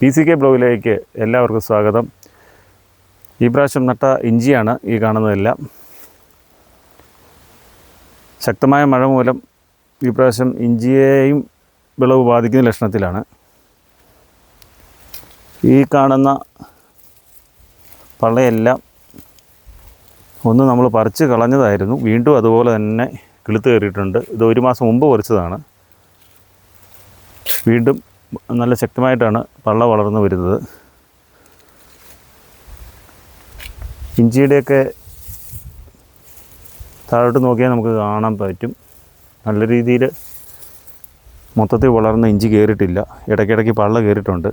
P C K ബ്ലോഗിലേക്ക് എല്ലാവർക്കും സ്വാഗതം. ഈ പ്രാവശ്യം നട്ട ഇഞ്ചിയാണ് ഈ കാണുന്നതെല്ലാം. ശക്തമായ മഴ മൂലം ഈ പ്രാവശ്യം ഇഞ്ചിയെയും വിളവ് ബാധിക്കുന്ന ലക്ഷണത്തിലാണ്. ഈ കാണുന്ന പള്ളയെല്ലാം ഒന്ന് നമ്മൾ പറിച്ച് കളഞ്ഞതായിരുന്നു. വീണ്ടും അതുപോലെ തന്നെ കിളുത്ത് കയറിയിട്ടുണ്ട്. ഇത് ഒരു മാസം മുമ്പ് പറിച്ചതാണ്. വീണ്ടും നല്ല ശക്തമായിട്ടാണ് പള്ള വളർന്നു വരുന്നത്. ഇഞ്ചിയുടെയൊക്കെ താഴോട്ട് നോക്കിയാൽ നമുക്ക് കാണാൻ പറ്റും. നല്ല രീതിയിൽ മൊത്തത്തിൽ വളർന്ന ഇഞ്ചി കയറിയിട്ടില്ല. ഇടയ്ക്കിടയ്ക്ക് പള്ള കയറിയിട്ടുണ്ട്.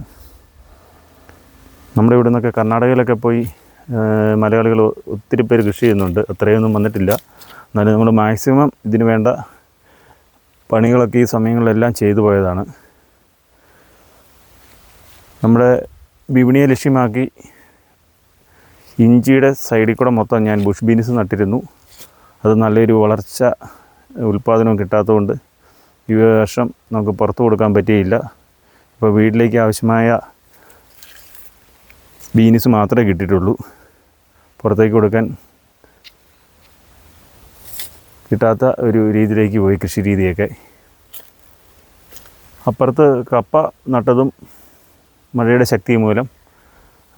നമ്മുടെ ഇവിടെ നിന്നൊക്കെ കർണാടകയിലൊക്കെ പോയി മലയാളികൾ ഒത്തിരി പേര് കൃഷി ചെയ്യുന്നുണ്ട്. അത്രയൊന്നും വന്നിട്ടില്ല. എന്നാലും നമ്മൾ മാക്സിമം ഇതിന് വേണ്ട പണികളൊക്കെ ഈ സമയങ്ങളിലെല്ലാം ചെയ്തു പോയതാണ്. നമ്മുടെ വിപണിയെ ലക്ഷ്യമാക്കി ഇഞ്ചിയുടെ സൈഡിൽ കൂടെ മൊത്തം ഞാൻ ബുഷ് ബീൻസ് നട്ടിരുന്നു. അത് നല്ലൊരു വളർച്ച ഉൽപ്പാദനവും കിട്ടാത്തതുകൊണ്ട് ഈ വർഷം നമുക്ക് പുറത്തു കൊടുക്കാൻ പറ്റിയില്ല. ഇപ്പോൾ വീട്ടിലേക്ക് ആവശ്യമായ ബീൻസ് മാത്രമേ കിട്ടിയിട്ടുള്ളൂ. പുറത്തേക്ക് കൊടുക്കാൻ കിട്ടാത്ത ഒരു രീതിയിലേക്ക് പോയി കൃഷി രീതിയൊക്കെ. അപ്പുറത്ത് കപ്പ നട്ടതും മഴയുടെ ശക്തി മൂലം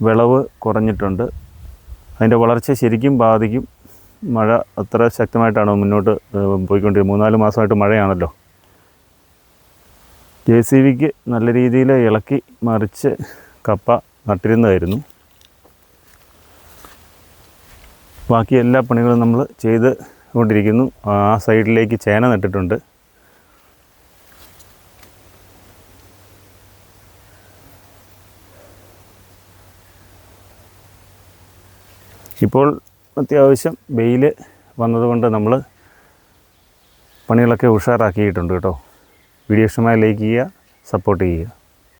വിളവ് കുറഞ്ഞിട്ടുണ്ട്. അതിന്റെ വളർച്ച ശരിക്കും ബാധിക്കും. മഴ അത്ര ശക്തമായിട്ടാണ് മുന്നോട്ട് പോയിക്കൊണ്ടിരിക്കുന്നത് മൂന്നാൽ മാസമായിട്ട് മഴയാണല്ലോ. ജെ സി വിക്ക് നല്ല രീതിയിൽ ഇളക്കി മറിച്ച് കപ്പ നട്ടിരുന്നതായിരുന്നു. ബാക്കി എല്ലാ പണികളും നമ്മൾ ചെയ്ത് കൊണ്ടിരിക്കുന്നു. ആ സൈഡിലേക്ക് ചേന നട്ടിട്ടുണ്ട്. ഇപ്പോൾ അത്യാവശ്യം വെയിൽ വന്നതുകൊണ്ട് നമ്മൾ പണികളൊക്കെ ഉഷാറാക്കിയിട്ടുണ്ട് കേട്ടോ. വീഡിയോ ഇഷ്ടമായി ലൈക്ക് ചെയ്യുക സപ്പോർട്ട് ചെയ്യുക.